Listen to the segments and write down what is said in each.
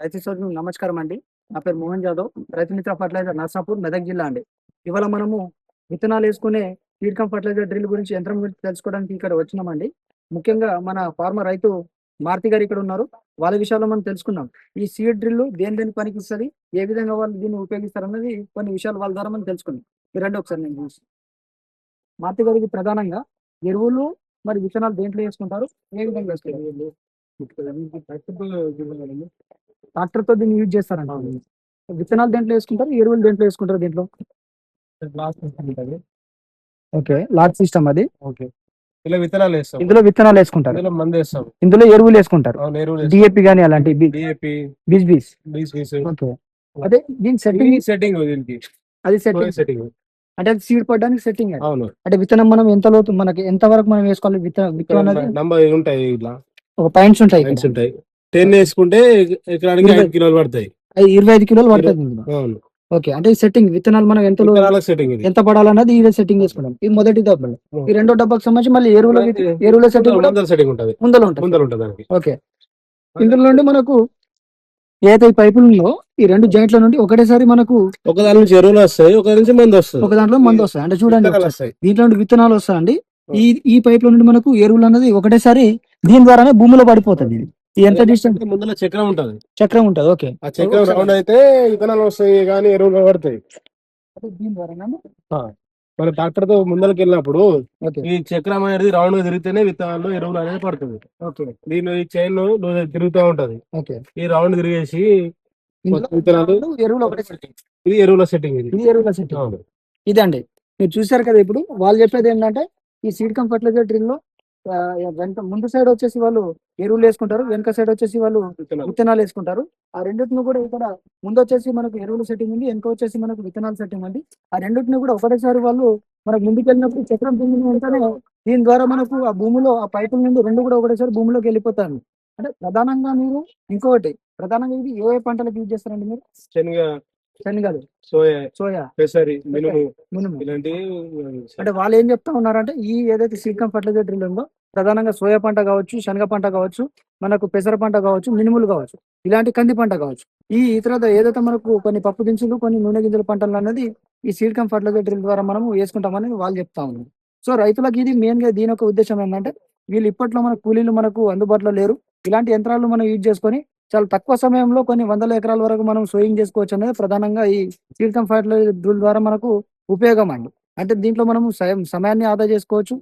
రైతు సోదరు నమస్కారం అండి. నా పేరు మోహన్ జాదవ్ రైతు మిత్ర ఫర్టిలైజర్ నర్సాపూర్ మెదక్ జిల్లా అండి. ఇవాళ మనము విత్తనాలు వేసుకునే సీడ్కమ్ ఫర్టిలైజర్ డ్రిల్ గురించి యంత్రం గురించి తెలుసుకోవడానికి ఇక్కడ వచ్చినామండి. ముఖ్యంగా మన ఫార్మర్ రైతు మారుతి గారు ఇక్కడ ఉన్నారు. వాళ్ళ విషయాల్లో మనం తెలుసుకుందాం. ఈ సీడ్ డ్రిల్ దేని దేని పనికి ఇస్తుంది ఏ విధంగా వాళ్ళు దీన్ని ఉపయోగిస్తారు అనేది కొన్ని విషయాలు వాళ్ళ ద్వారా మనం తెలుసుకుందాం. మీరు ఒకసారి నేను చూసి. మారుతి గారికి ప్రధానంగా ఎరువులు మరి విత్తనాలు దేంట్లో వేసుకుంటారు ఏ విధంగా వేసుకుంటారు ట్రాక్టర్తో దీన్ని యూజ్ చేస్తారంట. విత్తనాలు దేంట్లో వేసుకుంటారు? ఎరువులు దేంట్లో వేసుకుంటారు దీంట్లో? ఓకే. లాట్ సిస్టమ్ అది. ఓకే. ఇలా విత్తనాలు వేస్తాం. ఇందులో విత్తనాలు వేసుకుంటారు. ఇందులో మందు వేస్తాం. ఇందులో ఎరువులు వేసుకుంటారు. డిఏపి గానీ అలాంటి డిఏపి బీస్ బీస్. బీస్ బీస్. ఓకే. అదే దీని సెట్టింగ్ సెట్టింగ్ దీనికి. అది సెట్టింగ్ సెట్టింగ్ అంటే అది సీడ్ పడడానికి సెట్టింగ్ అవును. అంటే విత్తనం మనం ఎంత లోతు మనకి ఎంత వరకు మనం వేసుకోవాలి? విత్తనం విత్తనం నంబర్ ఉంటాయి ఇట్లా. ఒక పాయింట్స్ ఉంటాయి ఉంటాయి. టెన్ వేసుకుంటే ఎకరానికి. ఐదు కిలోలు పడతాయి. ఇరవై ఐదు కిలోలు పడుతుంది. అవును. ఓకే అంటే సెట్టింగ్ విత్తనాలు మనం ఎంత లో- సెట్టింగ్ ఎంత పడాలన్నది ఇదే సెట్టింగ్ చేసుకుంటాం. ఇది మొదటి డబ్బా. ఈ రెండో డబ్బాకి సంబంధించి మళ్ళీ ఎరువుల ఎరువుల సెట్టింగ్ సెట్టింగ్ ఉంటది. ముందర ఉంటుంది. ఓకే. ఇందులో నుండి మనకు ఏదైతే ఈ పైపులలో ఈ రెండు జాయింట్ల నుండి ఒకటేసారి మనకు ఒక దాని నుంచి ఎరువులు వస్తాయి ఒక దాని నుంచి మందు వస్తుంది. ఒక దాంట్లో మందు వస్తాయి. అంటే చూడండి. వస్తాయి. దీంట్లో నుండి విత్తనాలు వస్తాయండి. ఈ ఈ పైప్ నుండి మనకు ఎరువులు అన్నది ఒకటేసారి దీని ద్వారానే భూమిలో పడిపోతుంది ఎంత డిస్టెన్స్? ముందర చక్రం ఉంటది. చక్రం ఉంటుంది ఓకే. ఆ చక్రం రౌండ్ అయితే విత్తనాలు వస్తాయి కానీ ఎరువులు పడతాయి. మన ట్రాక్టర్తో ముందరకి వెళ్ళినప్పుడు ఓకే. ఈ చక్రం అనేది రౌండ్గా తిరిగితేనే విత్తనాలు ఎరువులు అనేది పడుతుంది. ఓకే. దీని ఈ చైన్ తిరుగుతూ ఉంటది. ఓకే. ఈ రౌండ్ తిరిగేసి విత్తనాలు ఎరువులు ఒకటే ఇది ఎరువుల సెట్టింగ్ ఇది. ఇది ఎరువుల సెట్టింగ్. ఇదండి. మీరు చూసారు కదా ఇప్పుడు వాళ్ళు చెప్పేది ఏంటంటే ఈ సీడ్ కమ్ ఫర్టిలైజర్ డ్రిల్లో వెనక ముందు సైడ్ వచ్చేసి వాళ్ళు ఎరువులు వేసుకుంటారు వెనక సైడ్ వచ్చేసి వాళ్ళు విత్తనాలు. వేసుకుంటారు. ఆ రెండింటిని కూడా ఇక్కడ ముందు వచ్చేసి మనకు ఎరువుల సెట్టింగ్ ఉంది వెనక వచ్చేసి మనకు విత్తనాల సెట్టింగ్ ఉంది. ఆ రెండింటిని కూడా ఒకటేసారి వాళ్ళు మనకు ముందుకు వెళ్ళినప్పుడు చక్రం తిరిగిన వెంటనే దీని ద్వారా మనకు ఆ భూమిలో ఆ పైపుల నుండి రెండు కూడా ఒకటేసారి భూమిలోకి వెళ్ళిపోతారు. అంటే ప్రధానంగా మీరు ఇంకొకటి ప్రధానంగా ఇది ఏ ఏ పంటలకు యూజ్ చేస్తారండి మీరు? శనగ శనగలు సోయా. సోయా. పెసరి మినుము. మినుము. ఇలాంటివి అంటే వాళ్ళు ఏం చెప్తా ఉన్నారంటే ఈ ఏదైతే సీడ్కమ్ ఫర్టిలైజర్ డ్రిల్ ఉందో ప్రధానంగా సోయా పంట కావచ్చు శనగ పంట కావచ్చు మనకు పెసర పంట కావచ్చు మినుములు కావచ్చు ఇలాంటి కంది పంట కావచ్చు. ఈ ఇతర ఏదైతే మనకు కొన్ని పప్పు దినుసులు కొన్ని నూనె గింజల పంటలు అనేది ఈ సీడ్కమ్ ఫర్టిలైజర్ డ్రిల్ ద్వారా మనము వేసుకుంటామని వాళ్ళు చెప్తా ఉన్నారు. సో రైతులకు ఇది మెయిన్గా దీని యొక్క ఉద్దేశం ఏంటంటే వీళ్ళు ఇప్పట్లో మన కూలీలు మనకు అందుబాటులో లేరు. ఇలాంటి యంత్రాలు మనం యూజ్ చేసుకొని చాలా తక్కువ సమయంలో కొన్ని వందల ఎకరాల వరకు మనం సోయింగ్ చేసుకోవచ్చు అనేది ప్రధానంగా ఈ సీడ్కమ్ ఫర్టిలైజర్ డ్రిల్ ద్వారా మనకు ఉపయోగం అండి. అంటే దీంట్లో మనము సమయం సమయాన్ని ఆదా చేసుకోవచ్చు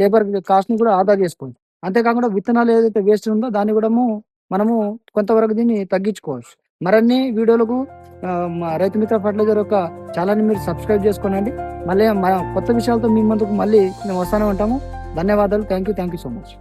లేబర్ కాస్ట్ని కూడా ఆదా చేసుకోవచ్చు. అంతేకాకుండా విత్తనాలు ఏదైతే వేస్ట్ ఉందో దాన్ని కూడా మనము కొంతవరకు దీన్ని తగ్గించుకోవచ్చు. మరిన్ని వీడియోలకు రైతు మిత్ర ఫర్టిలైజర్ యొక్క ఛానల్ని మీరు సబ్స్క్రైబ్ చేసుకోనండి. మళ్ళీ మా కొత్త విషయాలతో మీ ముందుకు మళ్ళీ మేము వస్తానే ఉంటాము. ధన్యవాదాలు. Thank you thank you so much.